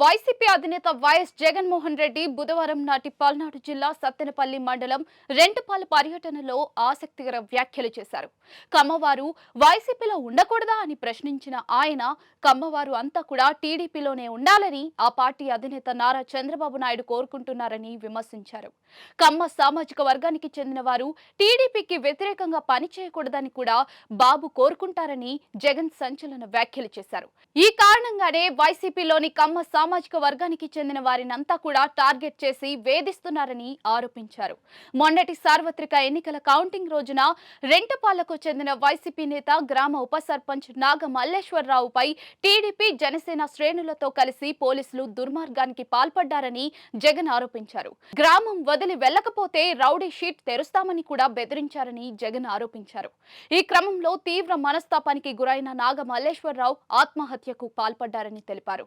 YCP అధినేత YS Jaganmohan Reddy బుధవారం నాటి పల్నాడు జిల్లా సత్తెనపల్లి మండలం రెంటపాల పర్యటనలో ఆసక్తికర వ్యాఖ్యలు చేశారు. కమ్మవారు వైసీపీలో ఉండకూడదా అని ప్రశ్నించిన ఆయన కమ్మవారు అంతా కూడా టీడీపీలోనే ఉండాలని ఆ పార్టీ అధినేత నారా చంద్రబాబు నాయుడు కోరుకుంటున్నారని విమర్శించారు. కమ్మ సామాజిక వర్గానికి చెందిన వారు టీడీపీకి వ్యతిరేకంగా పనిచేయకూడదని కూడా బాబు కోరుకుంటారని జగన్ సంచలన వ్యాఖ్యలు చేశారు. ఈ కారణంగానే వైసీపీలోని కమ్మ సామాజిక వర్గానికి చెందిన వారినంతా కూడా టార్గెట్ చేసి వేధిస్తున్నారని ఆరోపించారు. మొన్నటి సార్వత్రిక ఎన్నికల కౌంటింగ్ రోజున రెంటపాలకు చెందిన వైసీపీ నేత గ్రామ ఉప సర్పంచ్ నాగ మల్లేశ్వరరావుపై టీడీపీ జనసేన శ్రేణులతో కలిసి పోలీసులు దుర్మార్గానికి పాల్పడ్డారని జగన్ ఆరోపించారు. గ్రామం వదిలి వెళ్ళకపోతే రౌడీ షీట్ తెరుస్తామని కూడా బెదిరించారని జగన్ ఆరోపించారు. ఈ క్రమంలో తీవ్ర మనస్తాపానికి గురైన నాగ మల్లేశ్వరరావు ఆత్మహత్యకు పాల్పడ్డారని తెలిపారు.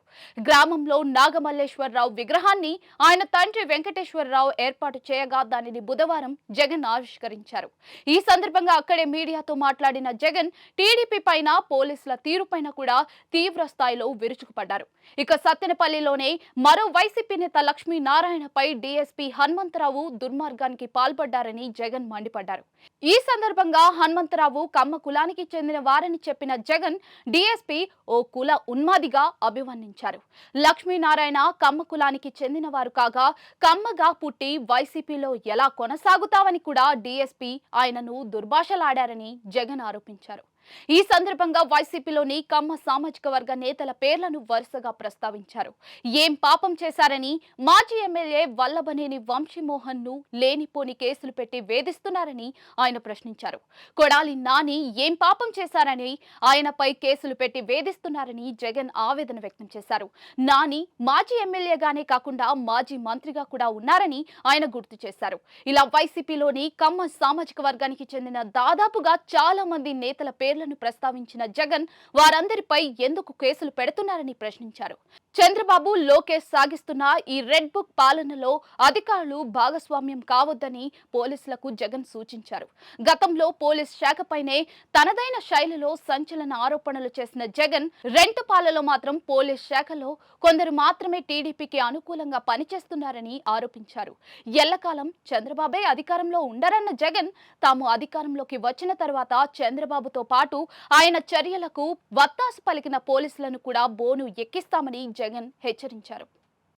ఆలయంలో నాగమల్లేశ్వరరావు విగ్రహాన్ని ఆయన తండ్రి వెంకటేశ్వరరావు ఏర్పాటు చేయగా దానిని బుధవారం జగన్ ఆవిష్కరించారు. ఈ సందర్భంగా అక్కడే మీడియాతో మాట్లాడిన జగన్ టీడీపీ పైన పోలీసుల తీరుపైన కూడా తీవ్ర స్థాయిలో విరుచుకుపడ్డారు. ఇక సత్తెనపల్లిలోనే మరో వైసీపీ నేత లక్ష్మీనారాయణపై డీఎస్పీ హనుమంతరావు దుర్మార్గానికి పాల్పడ్డారని జగన్ మండిపడ్డారు. ఈ సందర్భంగా హనుమంతరావు కమ్మ కులానికి చెందిన వారని చెప్పిన జగన్ డీఎస్పీ ఓ కుల ఉన్మాదిగా అభివర్ణించారు. లక్ష్మీనారాయణ కమ్మ కులానికి చెందినవారు కాగా కమ్మగా పుట్టి వైసీపీలో ఎలా కొనసాగుతావని కూడా డీఎస్పీ ఆయనను దుర్భాషలాడారని జగన్ ఆరోపించారు. ఈ సందర్భంగా వైసీపీలోని కమ్మ సామాజిక వర్గ నేతల పేర్లను వరుసగా ప్రస్తావించారు. ఏం పాపం చేశారని మాజీ ఎమ్మెల్యే వల్లభనేని వంశీమోహన్ను లేనిపోని కేసులు పెట్టి వేధిస్తున్నారని ఆయన ప్రశ్నించారు. కొడాలి నాని ఏం పాపం చేశారని ఆయనపై కేసులు పెట్టి వేధిస్తున్నారని జగన్ ఆవేదన వ్యక్తం చేశారు. నాని మాజీ ఎమ్మెల్యేగానే కాకుండా మాజీ మంత్రిగా కూడా ఉన్నారని ఆయన గుర్తు చేశారు. ఇలా వైసీపీలోని కమ్మ సామాజిక వర్గానికి చెందిన దాదాపుగా చాలా మంది నేతల పేర్లను ప్రస్తావించిన జగన్ వారందరిపై ఎందుకు కేసులు పెడుతున్నారని ప్రశ్నించారు. చంద్రబాబు లోకేష్ సాగిస్తున్న ఈ రెడ్ బుక్ పాలనలో అధికారులు భాగస్వామ్యం కావద్దని పోలీసులకు జగన్ సూచించారు. గతంలో పోలీస్ శాఖపైనే తనదైన శైలిలో సంచలన ఆరోపణలు చేసిన జగన్ రెంటుపాలలో మాత్రం పోలీస్ శాఖలో కొందరు మాత్రమే టీడీపీకి అనుకూలంగా పనిచేస్తున్నారని ఆరోపించారు. ఎల్లకాలం చంద్రబాబే అధికారంలో ఉండరన్న జగన్ తాము అధికారంలోకి వచ్చిన తర్వాత చంద్రబాబుతో పాటు ఆయన చర్యలకు వత్తాసు పలికిన పోలీసులను కూడా బోను ఎక్కిస్తామని జగన్ హెచ్చరించారు.